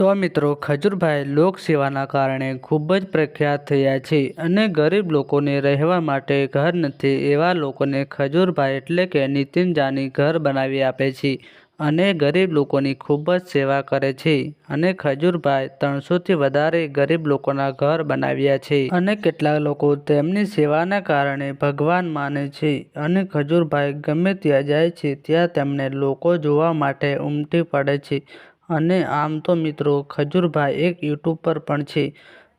તો મિત્રો, ખજૂરભાઈ લોકસેવાના કારણે ખૂબ જ પ્રખ્યાત થયા છે અને ગરીબ લોકોને રહેવા માટે ઘર નથી, એવા લોકોને ખજૂરભાઈ એટલે કે નીતિન જાની ઘર બનાવી આપે છે અને ગરીબ લોકોની ખૂબ જ સેવા કરે છે અને ખજૂરભાઈ ત્રણસોથી વધારે ગરીબ લોકોના ઘર બનાવ્યા છે અને કેટલાક લોકો તેમની સેવાના કારણે ભગવાન માને છે અને ખજૂરભાઈ ગમે ત્યાં જાય છે, ત્યાં તેમને લોકો જોવા માટે ઉમટી પડે છે અને આમ તો મિત્રો ખજૂરભાઈ એક યુટ્યુબર પણ છે,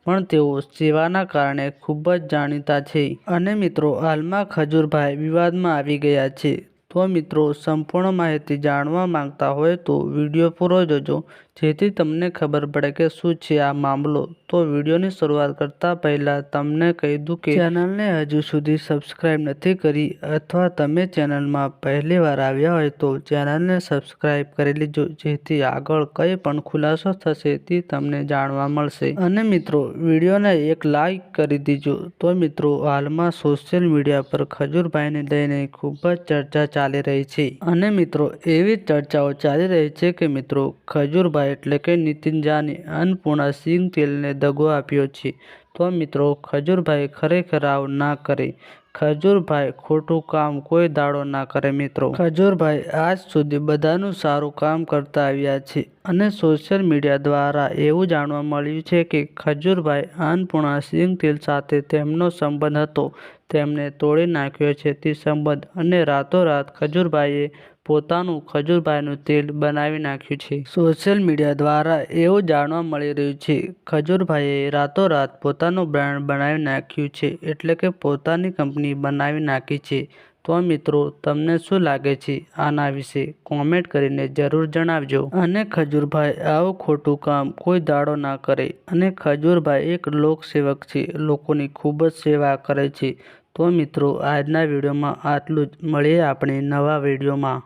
પણ તેઓ સેવાના કારણે ખૂબ જ જાણીતા છે. અને મિત્રો હાલમાં ખજૂરભાઈ વિવાદમાં આવી ગયા છે. તો મિત્રો, સંપૂર્ણ માહિતી જાણવા માંગતા હોય તો વીડિયો પૂરો જોજો. જેથી તમને ખબર પડે કે શું છે આ મામલો. તો વિડીયોની શરૂઆત કરતા પહેલા તમને કહી દઉં કે ચેનલને હજુ સુધી સબસ્ક્રાઈબ નથી કરી અથવા તમે ચેનલમાં પહેલી વાર આવ્યા હોય તો ચેનલને સબસ્ક્રાઈબ કરી લેજો. જેથી આગળ કંઈ પણ ખુલાસો થશે તે તમને જાણવા મળશે. અને મિત્રો, વિડીયોને એક લાઈક કરી દીજો. તો મિત્રો, હાલમાં સોશિયલ મીડિયા પર ખજૂરભાઈને લઈને ખૂબ જ ચર્ચા ચાલી રહી છે. અને મિત્રો, એવી ચર્ચાઓ ચાલી રહી છે કે મિત્રો, ખજૂરભાઈ એટલે કે નીતિન જાની અન્નપૂર્ણા સિંગ તેલને દગો આપ્યો છે. તો મિત્રો, ખજૂરભાઈ ખરેખર આવું ના કરે. ખજૂરભાઈ, ખોટું કામ કોઈ દાડો ના કરે મિત્રો. ખજૂરભાઈ, આજ સુધી બધાનું સારું કામ કરતા આવ્યા છે અને સોશિયલ મીડિયા દ્વારા એવું જાણવા મળ્યું છે કે ખજૂરભાઈ અન્નપૂર્ણા સિંગ તેલ સાથે તેમનો સંબંધ હતો. તેમને તોડી નાખ્યો છે તે સંબંધ અને રાતોરાત ખજૂરભાઈએ પોતાનું ખજૂરભાઈનું તેલ બનાવી નાખ્યું છે. સોશિયલ મીડિયા દ્વારા એવું જાણવા મળી રહ્યું છે, ખજૂરભાઈએ રાતોરાત પોતાનું બ્રાન્ડ બનાવી નાખ્યું છે, એટલે કે પોતાની કંપની બનાવી નાખી છે. તો મિત્રો, તમને શું લાગે છે આના વિશે કોમેન્ટ કરીને જરૂર જણાવજો. અને ખજૂરભાઈ આવું ખોટું કામ કોઈ દાડો ના કરે. અને ખજૂરભાઈ એક લોકસેવક છે, લોકોની ખૂબ જ સેવા કરે છે. તો મિત્રો આજના વિડીયોમાં આટલું જ. મળીએ આપણે નવા વિડીયોમાં.